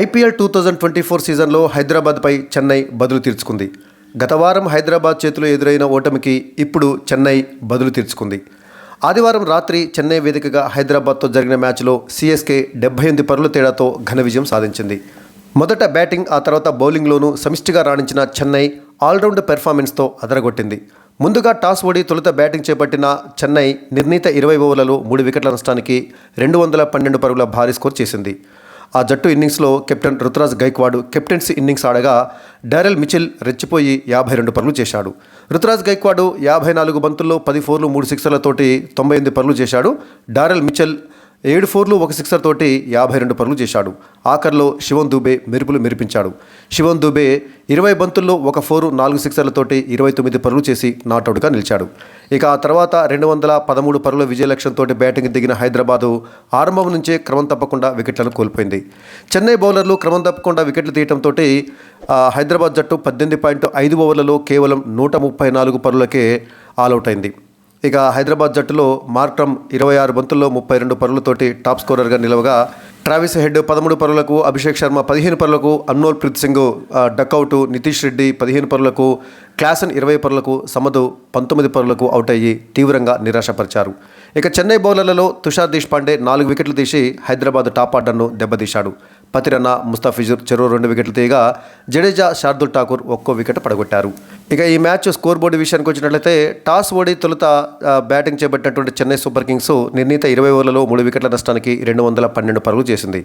IPL two thousand twenty four సీజన్లో హైదరాబాద్పై చెన్నై బదులు తీర్చుకుంది. గత వారం హైదరాబాద్ చేతిలో ఎదురైన ఓటమికి ఇప్పుడు చెన్నై బదులు తీర్చుకుంది. ఆదివారం రాత్రి చెన్నై వేదికగా హైదరాబాద్తో జరిగిన మ్యాచ్లో సీఎస్కే డెబ్బై ఎనిమిది పరుల తేడాతో ఘన విజయం సాధించింది. మొదట బ్యాటింగ్ ఆ తర్వాత బౌలింగ్లోనూ సమిష్టిగా రాణించిన చెన్నై ఆల్రౌండ్ పెర్ఫార్మెన్స్తో అదరగొట్టింది. ముందుగా టాస్ ఓడి తొలుత బ్యాటింగ్ చేపట్టిన చెన్నై నిర్ణీత ఇరవై ఓవర్లలో మూడు వికెట్ల నష్టానికి రెండు వందల పన్నెండు పరుగుల భారీ స్కోర్ చేసింది. ఆ జట్టు ఇన్నింగ్స్లో captain Ruturaj Gaikwad captaincy innings ఆడగా Daryl Mitchell రెచ్చిపోయి యాభై రెండు పనులు చేశాడు. రుతురాజ్ గైక్వాడ్ యాభై నాలుగు బంతుల్లో పది ఫోర్లు మూడు సిక్సర్లతోటి తొంభై ఎనిమిది పనులు చేశాడు. డారెల్ మిచెల్ ఏడు ఫోర్లు ఒక సిక్సర్ తోటి యాభై రెండు పరుగులు చేశాడు. ఆఖర్లో శివన్ దూబే మెరుపులు మెరిపించాడు. శివన్ దూబే ఇరవై బంతుల్లో ఒక ఫోరు నాలుగు సిక్సర్లతోటి ఇరవై తొమ్మిది పరుగులు చేసి నాటౌట్గా నిలిచాడు. ఇక ఆ తర్వాత రెండు వందల పదమూడు పరుగుల విజయలక్ష్యంతో బ్యాటింగ్ దిగిన హైదరాబాదు ఆరంభం నుంచే క్రమం తప్పకుండా వికెట్లను కోల్పోయింది. చెన్నై బౌలర్లు క్రమం తప్పకుండా వికెట్లు తీయడంతో హైదరాబాద్ జట్టు పద్దెనిమిది పాయింట్ ఐదు ఓవర్లలో కేవలం నూట ముప్పై నాలుగు పరులకే ఆలౌట్ అయింది. ఇక హైదరాబాద్ జట్టులో మార్క్రమ్ ఇరవై ఆరు బంతుల్లో ముప్పై రెండు పరులతోటి టాప్ స్కోరర్గా నిలవగా ట్రావిస్ హెడ్ పదమూడు పరులకు అభిషేక్ శర్మ పదిహేను పరులకు అన్నోల్ ప్రీత్ సింగ్ డక్అవుట్ నితీష్ రెడ్డి పదిహేను పరులకు క్లాసన్ ఇరవై పరులకు సమదు పంతొమ్మిది పరులకు అవుట్ అయ్యి తీవ్రంగా నిరాశపరిచారు. ఇక చెన్నై బౌలర్లలో తుషార్ దేశ్పాండే నాలుగు వికెట్లు తీసి హైదరాబాద్ టాప్ ఆర్డర్ను దెబ్బతీశాడు. పతిరన్న ముస్తాఫిజుర్ చెరో రెండు వికెట్లు తీయగా జడేజా శార్దుల్ ఠాకూర్ ఒక్కో వికెట్ పడగొట్టారు. ఇక ఈ మ్యాచ్ స్కోర్ బోర్డు విషయానికి వచ్చినట్లయితే టాస్ ఓడి తొలుత బ్యాటింగ్ చేపట్టినటువంటి చెన్నై సూపర్ కింగ్స్ నిర్ణీత ఇరవై ఓవర్లలో మూడు వికెట్ల నష్టానికి రెండు వందల పన్నెండు పరుగులు చేసింది.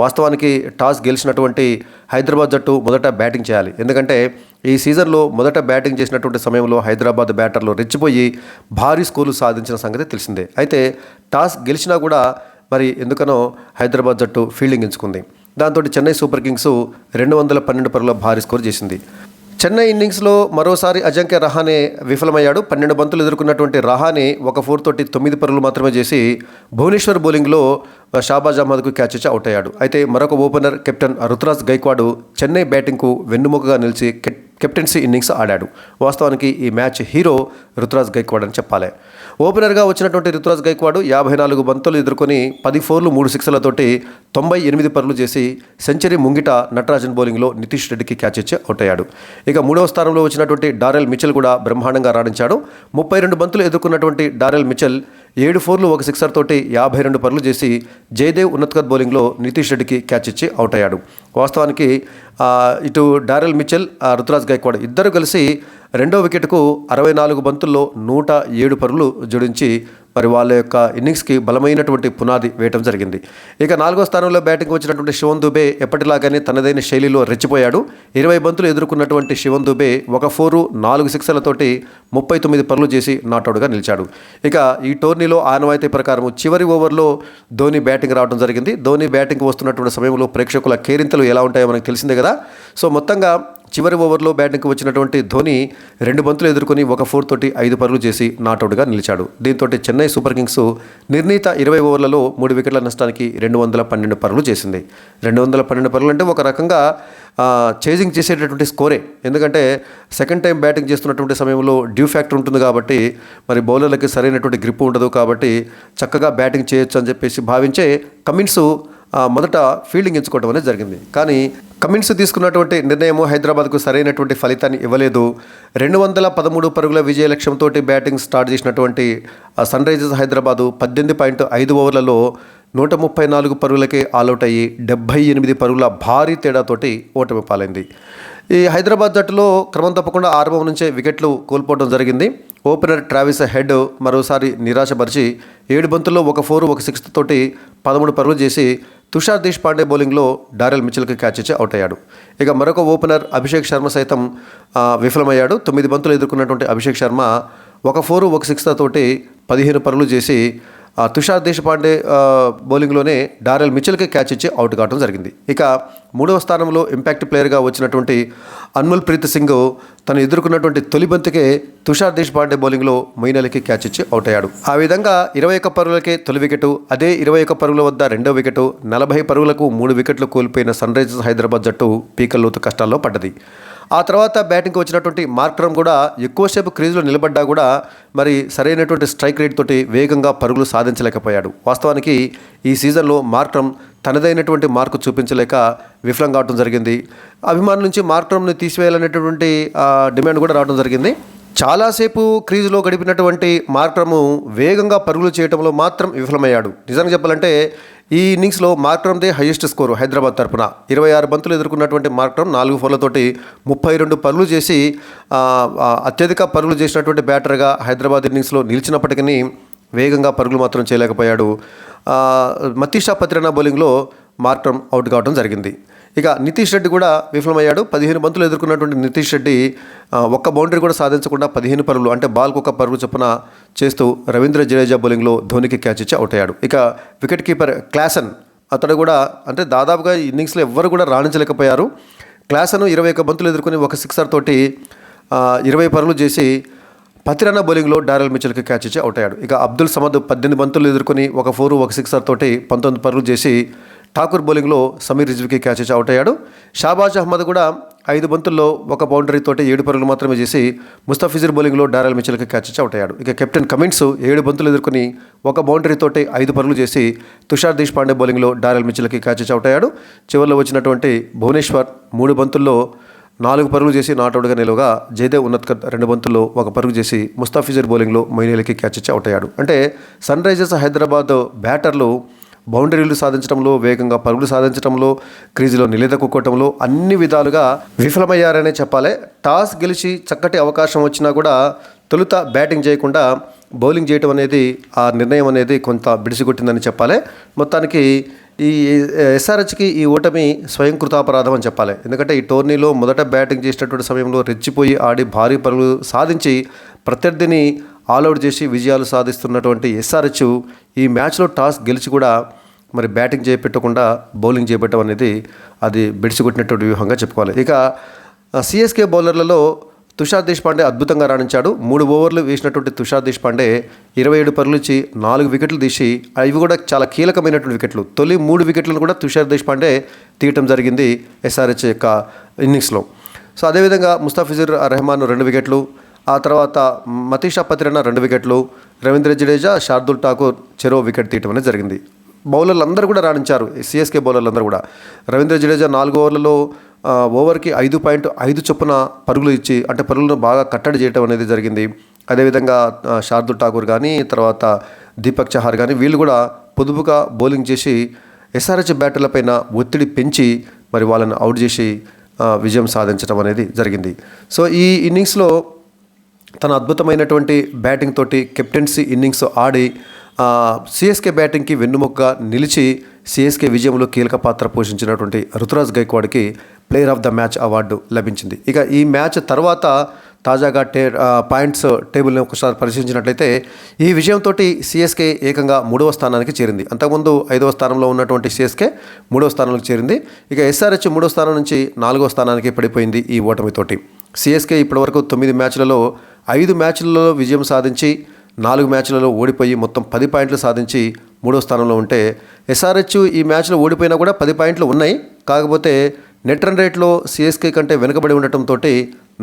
వాస్తవానికి టాస్ గెలిచినటువంటి హైదరాబాద్ జట్టు మొదట బ్యాటింగ్ చేయాలి. ఎందుకంటే ఈ సీజన్లో మొదట బ్యాటింగ్ చేసినటువంటి సమయంలో హైదరాబాద్ బ్యాటర్లు రెచ్చిపోయి భారీ స్కోర్లు సాధించిన సంగతి తెలిసిందే. అయితే టాస్ గెలిచినా కూడా మరి ఎందుకనో హైదరాబాద్ జట్టు ఫీల్డింగ్ ఎంచుకుంది. దాంతో చెన్నై సూపర్ కింగ్స్ రెండు వందల పన్నెండు పరుగుల భారీ స్కోర్ చేసింది. చెన్నై ఇన్నింగ్స్లో మరోసారి అజంక్య రహానే విఫలమయ్యాడు. పన్నెండు బంతులు ఎదుర్కొన్నటువంటి రహానే ఒక ఫోర్ తోటి తొమ్మిది పరుగులు మాత్రమే చేసి భువనేశ్వర్ బౌలింగ్లో షాబాజ్ అహ్మద్కు క్యాచ్ ఇచ్చి అవుట్ అయ్యాడు. అయితే మరొక ఓపెనర్ కెప్టెన్ రుతురాజ్ గైక్వాడ్ చెన్నై బ్యాటింగ్కు వెన్నుముకగా నిలిచి కెప్టెన్సీ ఇన్నింగ్స్ ఆడాడు. వాస్తవానికి ఈ మ్యాచ్ హీరో రుతురాజ్ గైక్వాడ్ అని చెప్పాలి. ఓపెనర్గా వచ్చినటువంటి రుతురాజ్ గైక్వాడ్ యాభై నాలుగు బంతులు ఎదుర్కొని పది ఫోర్లు మూడు సిక్స్లతోటి తొంభై ఎనిమిది పరులు చేసి సెంచరీ ముంగిట నటరాజన్ బౌలింగ్లో నితీష్ రెడ్డికి క్యాచ్ ఇచ్చి అవుట్ అయ్యాడు. ఇక మూడవ స్థానంలో వచ్చినటువంటి డారెల్ మిచెల్ కూడా బ్రహ్మాండంగా రాణించాడు. ముప్పై రెండు బంతులు ఎదుర్కొన్నటువంటి డారెల్ మిచెల్ ఏడు ఫోర్లు ఒక సిక్సర్ తోటి యాభై రెండు పరులు చేసి జయదేవ్ ఉన్నత్కర్ బౌలింగ్లో నితీష్ రెడ్డికి క్యాచ్ ఇచ్చి అవుట్ అయ్యాడు. వాస్తవానికి ఇటు డారెల్ మిచెల్ రుతురాజ్ గైక్వాడ్ ఇద్దరు కలిసి రెండో వికెట్కు అరవై నాలుగు బంతుల్లో నూట ఏడు పరుగులు జోడించి మరి వాళ్ళ యొక్క ఇన్నింగ్స్కి బలమైనటువంటి పునాది వేయటం జరిగింది. ఇక నాలుగో స్థానంలో బ్యాటింగ్ వచ్చినటువంటి శివన్ దుబే ఎప్పటిలాగానే తనదైన శైలిలో రెచ్చిపోయాడు. ఇరవై బంతులు ఎదుర్కొన్నటువంటి శివన్ దుబే ఒక ఫోరు నాలుగు సిక్సర్లతోటి ముప్పై తొమ్మిది పనులు చేసి నాటౌట్గా నిలిచాడు. ఇక ఈ టోర్నీలో ఆనవాయితీ ప్రకారం చివరి ఓవర్లో ధోని బ్యాటింగ్ రావడం జరిగింది. ధోని బ్యాటింగ్ వస్తున్నటువంటి సమయంలో ప్రేక్షకుల కేరింతలు ఎలా ఉంటాయో మనకు తెలిసిందే కదా. సో మొత్తంగా చివరి ఓవర్లో బ్యాటింగ్కి వచ్చినటువంటి ధోని రెండు బంతులు ఎదుర్కొని ఒక ఫోర్ తోటి ఐదు పరుగులు చేసి నాటౌట్గా నిలిచాడు. దీంతో చెన్నై సూపర్ కింగ్స్ నిర్ణీత ఇరవై ఓవర్లలో మూడు వికెట్ల నష్టానికి రెండు వందల పన్నెండు పరుగులు చేసింది. రెండు వందల పన్నెండు పరుగులు అంటే ఒక రకంగా చేజింగ్ చేసేటటువంటి స్కోరే ఎందుకంటే సెకండ్ టైం బ్యాటింగ్ చేస్తున్నటువంటి సమయంలో డ్యూ ఫ్యాక్టర్ ఉంటుంది కాబట్టి మరి బౌలర్లకి సరైనటువంటి గ్రిప్ ఉండదు కాబట్టి చక్కగా బ్యాటింగ్ చేయొచ్చు అని చెప్పేసి భావించే కమిన్స్ మొదట ఫీల్డింగ్ ఎంచుకోవడం అనేది జరిగింది. కానీ కమిన్స్ తీసుకున్నటువంటి నిర్ణయం హైదరాబాద్కు సరైనటువంటి ఫలితాన్ని ఇవ్వలేదు. రెండు వందల పదమూడు పరుగుల విజయ లక్ష్యంతో బ్యాటింగ్ స్టార్ట్ చేసినటువంటి సన్ రైజర్స్ హైదరాబాదు పద్దెనిమిది పాయింట్ ఐదు ఓవర్లలో నూట ముప్పై నాలుగు పరుగులకే ఆల్అవుట్ అయ్యి డెబ్బై ఎనిమిది పరుగుల భారీ తేడాతోటి ఓటమి పాలైంది. ఈ హైదరాబాద్ జట్టులో క్రమం తప్పకుండా ఆరంభం నుంచే వికెట్లు కోల్పోవడం జరిగింది. ఓపెనర్ ట్రావిస్ హెడ్ మరోసారి నిరాశపరిచి ఏడు బంతుల్లో ఒక ఫోర్ ఒక సిక్స్త్ తోటి పదమూడు పరుగులు చేసి తుషార్ దేశ్పాండే బౌలింగ్లో డారెల్ మిచిల్కి క్యాచ్ ఇచ్చి అవుట్ అయ్యాడు. ఇక మరొక ఓపెనర్ అభిషేక్ శర్మ సైతం విఫలమయ్యాడు. తొమ్మిది బంతులు ఎదుర్కొన్నటువంటి అభిషేక్ శర్మ ఒక ఫోరు ఒక సిక్స్త్ తోటి పదిహేను పరులు చేసి తుషార్ దేశపాండే బౌలింగ్లోనే డారెల్ మిచెల్కి క్యాచ్ ఇచ్చి అవుట్ కావడం జరిగింది. ఇక మూడవ స్థానంలో ఇంపాక్ట్ ప్లేయర్గా వచ్చినటువంటి అన్మల్ ప్రీత్ సింగ్ తను ఎదుర్కొన్నటువంటి తొలి బంతికే తుషార్ దేశపాండే బౌలింగ్లో మొయిన్ క్యాచ్ ఇచ్చి అవుట్ అయ్యాడు. ఆ విధంగా ఇరవై ఒక్క పరుగులకే తొలి వికెట్ అదే ఇరవై ఒక్క పరుగుల వద్ద రెండో వికెట్ నలభై పరుగులకు మూడు వికెట్లు కోల్పోయిన సన్ రైజర్స్ హైదరాబాద్ జట్టు పీకల్లోతు కష్టాల్లో పడ్డది. ఆ తర్వాత బ్యాటింగ్కి వచ్చినటువంటి మార్క్రమ్ కూడా ఎక్కువసేపు క్రీజ్లో నిలబడ్డా కూడా మరి సరైనటువంటి స్ట్రైక్ రేట్ తోటి వేగంగా పరుగులు సాధించలేకపోయాడు. వాస్తవానికి ఈ సీజన్లో మార్క్రమ్ తనదైనటువంటి మార్కు చూపించలేక విఫలం కావడం జరిగింది. అభిమానుల నుంచి మార్క్రమ్ని తీసివేయాలనేటువంటి డిమాండ్ కూడా రావడం జరిగింది. చాలాసేపు క్రీజులో గడిపినటువంటి మార్క్రము వేగంగా పరుగులు చేయడంలో మాత్రం విఫలమయ్యాడు. నిజంగా చెప్పాలంటే ఈ ఇన్నింగ్స్లో మార్క్రమ్దే హైయెస్ట్ స్కోరు హైదరాబాద్ తరపున. ఇరవై ఆరు బంతులు ఎదుర్కొన్నటువంటి మార్క్రమ్ నాలుగు ఫోర్లతోటి ముప్పై రెండు పరుగులు చేసి అత్యధిక పరుగులు చేసినటువంటి బ్యాటర్గా హైదరాబాద్ ఇన్నింగ్స్లో నిలిచినప్పటికీ వేగంగా పరుగులు మాత్రం చేయలేకపోయాడు. మతీషా పత్రినా బౌలింగ్లో మార్క్రమ్ అవుట్ కావడం జరిగింది. ఇక నితీష్ రెడ్డి కూడా విఫలమయ్యాడు. పదిహేను బంతులు ఎదుర్కొన్నటువంటి నితీష్ రెడ్డి ఒక్క బౌండరీ కూడా సాధించకుండా పదిహేను పరుగులు అంటే బాల్కు ఒక పరుగు చొప్పున చేస్తూ రవీంద్ర జడేజా బౌలింగ్లో ధోనికి క్యాచ్ ఇచ్చి అవుట్ అయ్యాడు. ఇక వికెట్ కీపర్ క్లాసన్ అతడు కూడా అంటే దాదాపుగా ఇన్నింగ్స్లో ఎవ్వరు కూడా రాణించలేకపోయారు. క్లాసన్ ఇరవై ఒక్క బంతులు ఎదుర్కొని ఒక సిక్సర్ తోటి ఇరవై పరుగులు చేసి పతిరన్న బౌలింగ్లో డారెల్ మిచెల్కి క్యాచ్ ఇచ్చి అవుట్ అయ్యాడు. ఇక అబ్దుల్ సమద్ పద్దెనిమిది బంతులు ఎదుర్కొని ఒక ఫోర్ ఒక సిక్సర్ తోటి పంతొమ్మిది పరుగులు చేసి ఠాకూర్ బౌలింగ్లో సమీర్ రిజ్వీకి క్యాచ్ అవుట్ అయ్యాడు. షాబాజ్ అహ్మద్ కూడా ఐదు బంతుల్లో ఒక బౌండరీ తోటి ఏడు పరుగులు మాత్రమే చేసి ముస్తాఫిజర్ బౌలింగ్లో డారెల్ మిచెల్కి క్యాచ్ అవుట్ అయ్యాడు. ఇక కెప్టెన్ కమిన్స్ ఏడు బంతులు ఎదుర్కొని ఒక బౌండరీ తోటి ఐదు పరుగులు చేసి తుషార్ దేశ్పాండే బౌలింగ్లో డారెల్ మిచెల్కి క్యాచ్ అవుట్ అయ్యాడు. చివరిలో వచ్చినటువంటి భువనేశ్వర్ మూడు బంతుల్లో నాలుగు పరుగులు చేసి నాట్అవుట్గా నిలువగా జయదేవ్ ఉన్నత్కర్ రెండు బంతుల్లో ఒక పరుగు చేసి ముస్తాఫిజర్ బౌలింగ్లో మైనేలకి క్యాచ్ ఇచ్చి అవుట్ అయ్యాడు. అంటే సన్ రైజర్స్ హైదరాబాద్ బ్యాటర్లు బౌండరీలు సాధించడంలో వేగంగా పరుగులు సాధించడంలో క్రీజులో నిలదొక్కుకోవటంలో అన్ని విధాలుగా విఫలమయ్యారనే చెప్పాలి. టాస్ గెలిచి చక్కటి అవకాశం వచ్చినా కూడా తొలుత బ్యాటింగ్ చేయకుండా బౌలింగ్ చేయటం అనేది ఆ నిర్ణయం అనేది కొంత బిడిసిగొట్టిందని చెప్పాలి. మొత్తానికి ఈ ఎస్ఆర్హెచ్కి ఈ ఓటమి స్వయం కృతాపరాధం అని చెప్పాలి. ఎందుకంటే ఈ టోర్నీలో మొదట బ్యాటింగ్ చేసినటువంటి సమయంలో రెచ్చిపోయి ఆడి భారీ పరుగులు సాధించి ప్రత్యర్థిని ఆల్అవుట్ చేసి విజయాలు సాధిస్తున్నటువంటి ఎస్ఆర్హెచ్ ఈ మ్యాచ్లో టాస్ గెలిచి కూడా మరి బ్యాటింగ్ చేపెట్టకుండా బౌలింగ్ చేపట్టడం అనేది అది బెడిసికొట్టినటువంటి వ్యూహంగా చెప్పుకోవాలి. ఇక సిఎస్కే బౌలర్లలో తుషార్ దేశపాండే అద్భుతంగా రాణించాడు. మూడు ఓవర్లు వేసినటువంటి తుషార్ దేశపాండే ఇరవై ఏడు పరులు ఇచ్చి నాలుగు వికెట్లు తీసి అవి కూడా చాలా కీలకమైనటువంటి వికెట్లు. తొలి మూడు వికెట్లను కూడా తుషార్ దేశపాండే తీయటం జరిగింది ఎస్ఆర్హెచ్ యొక్క ఇన్నింగ్స్లో. సో అదేవిధంగా ముస్తాఫిజుర్ రెహమాన్ రెండు వికెట్లు ఆ తర్వాత మతీషా పత్రిన రెండు వికెట్లు రవీంద్ర జడేజా శార్దుల్ ఠాకూర్ చెరో వికెట్ తీయటం అనేది జరిగింది. బౌలర్లు అందరూ కూడా రాణించారు సిఎస్కే బౌలర్లు అందరూ కూడా. రవీంద్ర జడేజా నాలుగు ఓవర్లలో ఓవర్కి ఐదు పాయింట్ ఐదు చొప్పున పరుగులు ఇచ్చి అంటే పరుగులను బాగా కట్టడి చేయటం అనేది జరిగింది. అదేవిధంగా శార్దుల్ ఠాకూర్ కానీ తర్వాత దీపక్ చహార్ కానీ వీళ్ళు కూడా పొదుపుగా బౌలింగ్ చేసి ఎస్ఆర్హెచ్ బ్యాటర్లపైన ఒత్తిడి పెంచి మరి వాళ్ళని అవుట్ చేసి విజయం సాధించడం అనేది జరిగింది. సో ఈ ఇన్నింగ్స్లో తన అద్భుతమైనటువంటి బ్యాటింగ్ తోటి కెప్టెన్సీ ఇన్నింగ్స్ ఆడి సిఎస్కే బ్యాటింగ్కి వెన్నుముక్క నిలిచి సిఎస్కే విజయంలో కీలక పాత్ర పోషించినటువంటి Ruturaj గైక్వాడ్కి player of the match award లభించింది. ఇక ఈ మ్యాచ్ తర్వాత తాజాగా టే పాయింట్స్ టేబుల్ని ఒకసారి పరిశీలించినట్లయితే ఈ విజయంతో సిఎస్కే ఏకంగా మూడవ స్థానానికి చేరింది. అంతకుముందు ఐదవ స్థానంలో ఉన్నటువంటి సిఎస్కే మూడవ స్థానంలోకి చేరింది. ఇక ఎస్ఆర్హెచ్ మూడవ స్థానం నుంచి నాలుగవ స్థానానికి పడిపోయింది ఈ ఓటమితోటి. సిఎస్కే ఇప్పటివరకు తొమ్మిది మ్యాచ్లలో ఐదు మ్యాచ్లలో విజయం సాధించి నాలుగు మ్యాచ్లలో ఓడిపోయి మొత్తం పది పాయింట్లు సాధించి మూడో స్థానంలో ఉంటే ఎస్ఆర్హెచ్ ఈ మ్యాచ్లో ఓడిపోయినా కూడా పది పాయింట్లు ఉన్నాయి. కాకపోతే నెట్ రన్ రేట్లో సిఎస్కే కంటే వెనుకబడి ఉండటంతో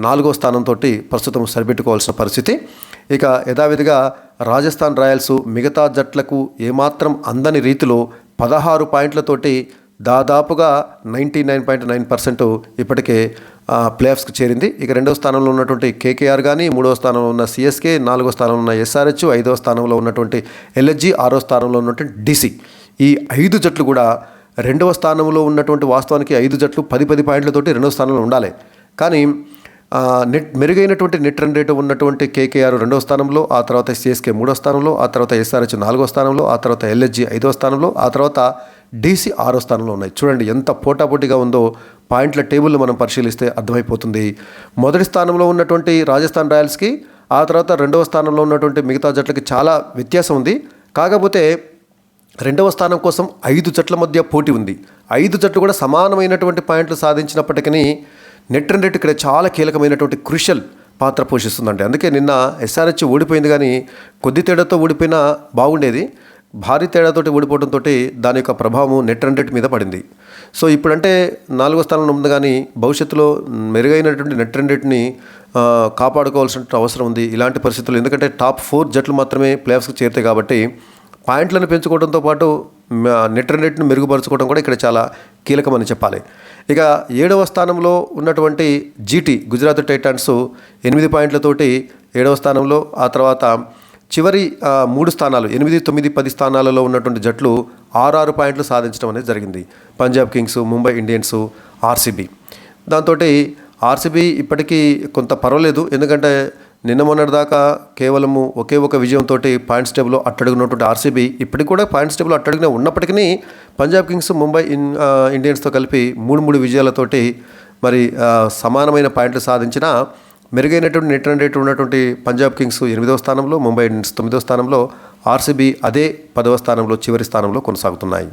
నాలుగో స్థానంతో ప్రస్తుతం సరిపెట్టుకోవాల్సిన పరిస్థితి. ఇక యథావిధిగా రాజస్థాన్ రాయల్స్ మిగతా జట్లకు ఏమాత్రం అందని రీతిలో పదహారు పాయింట్లతోటి దాదాపుగా ninety nine point nine percent ఇప్పటికే ప్లేఆఫ్స్కి చేరింది. ఇక రెండవ స్థానంలో ఉన్నటువంటి కేకేఆర్ కానీ మూడవ స్థానంలో ఉన్న సిఎస్కే నాలుగో స్థానంలో ఉన్న ఎస్ఆర్హెచ్ ఐదవ స్థానంలో ఉన్నటువంటి ఎల్హెచ్జి ఆరో స్థానంలో ఉన్నటువంటి డిసి. ఈ ఐదు జట్లు కూడా రెండవ స్థానంలో ఉన్నటువంటి వాస్తవానికి ఐదు జట్లు పది పది పాయింట్లతోటి రెండవ స్థానంలో ఉండాలి. కానీ నెట్ మెరుగైనటువంటి నెట్ రన్ రేటు ఉన్నటువంటి కేకేఆర్ రెండవ స్థానంలో ఆ తర్వాత సిఎస్కే మూడో స్థానంలో ఆ తర్వాత ఎస్ఆర్హెచ్ నాలుగో స్థానంలో ఆ తర్వాత ఎల్హెచ్జి ఐదో స్థానంలో ఆ తర్వాత డీసీ ఆరో స్థానంలో ఉన్నాయి. చూడండి ఎంత పోటాపోటీగా ఉందో పాయింట్ల టేబుల్ మనం పరిశీలిస్తే అర్థమైపోతుంది. మొదటి స్థానంలో ఉన్నటువంటి రాజస్థాన్ రాయల్స్కి ఆ తర్వాత రెండవ స్థానంలో ఉన్నటువంటి మిగతా జట్లకి చాలా వ్యత్యాసం ఉంది. కాకపోతే రెండవ స్థానం కోసం ఐదు జట్ల మధ్య పోటీ ఉంది. ఐదు జట్లు కూడా సమానమైనటువంటి పాయింట్లు సాధించినప్పటికీ నెట్ రెండు ఇక్కడ చాలా కీలకమైనటువంటి క్రుషల్ పాత్ర పోషిస్తుందండి. అందుకే నిన్న ఎస్ఆర్హెచ్ ఓడిపోయింది కానీ కొద్ది తేడాతో ఓడిపోయినా బాగుండేది. భారీ తేడాతోటి ఓడిపోవడంతో దాని యొక్క ప్రభావం నెట్ రన్ రేట్ మీద పడింది. సో ఇప్పుడంటే నాలుగో స్థానంలో ఉంది కానీ భవిష్యత్తులో మెరుగైనటువంటి నెట్ రన్ రేట్ని కాపాడుకోవాల్సిన అవసరం ఉంది ఇలాంటి పరిస్థితులు ఎందుకంటే టాప్ ఫోర్ జట్లు మాత్రమే ప్లేఆఫ్స్కి చేరుతాయి కాబట్టి పాయింట్లను పెంచుకోవడంతో పాటు నెట్రెండెట్ని నెట్ రన్ రేట్ను మెరుగుపరచుకోవడం కూడా ఇక్కడ చాలా కీలకమని చెప్పాలి. ఇక ఏడవ స్థానంలో ఉన్నటువంటి జీటీ గుజరాత్ టైటాన్స్ ఎనిమిది పాయింట్లతోటి ఏడవ స్థానంలో ఆ తర్వాత చివరి మూడు స్థానాలు ఎనిమిది తొమ్మిది పది స్థానాలలో ఉన్నటువంటి జట్లు ఆరు ఆరు పాయింట్లు సాధించడం అనేది జరిగింది. Punjab kings Mumbai Indians RCB. దాంతో ఆర్సీబీ ఇప్పటికీ కొంత పర్వాలేదు. ఎందుకంటే నిన్న మొన్నటి దాకా కేవలము ఒకే ఒక విజయంతో పాయింట్స్ టేబుల్లో అట్టడుగున్నటువంటి ఆర్సీబీ ఇప్పటికి కూడా పాయింట్స్ టేబుల్ అట్టడుగునే ఉన్నప్పటికీ పంజాబ్ కింగ్స్ ముంబై ఇన్ ఇండియన్స్తో కలిపి మూడు మూడు విజయాలతోటి మరి సమానమైన పాయింట్లు సాధించిన మెరుగైనటువంటి నెట్ రన్ రేట్ ఉన్నటువంటి పంజాబ్ కింగ్స్ ఎనిమిదవ స్థానంలో ముంబై ఇండియన్స్ తొమ్మిదవ స్థానంలో ఆర్సీబీ అదే పదవ స్థానంలో చివరి స్థానంలో కొనసాగుతున్నాయి.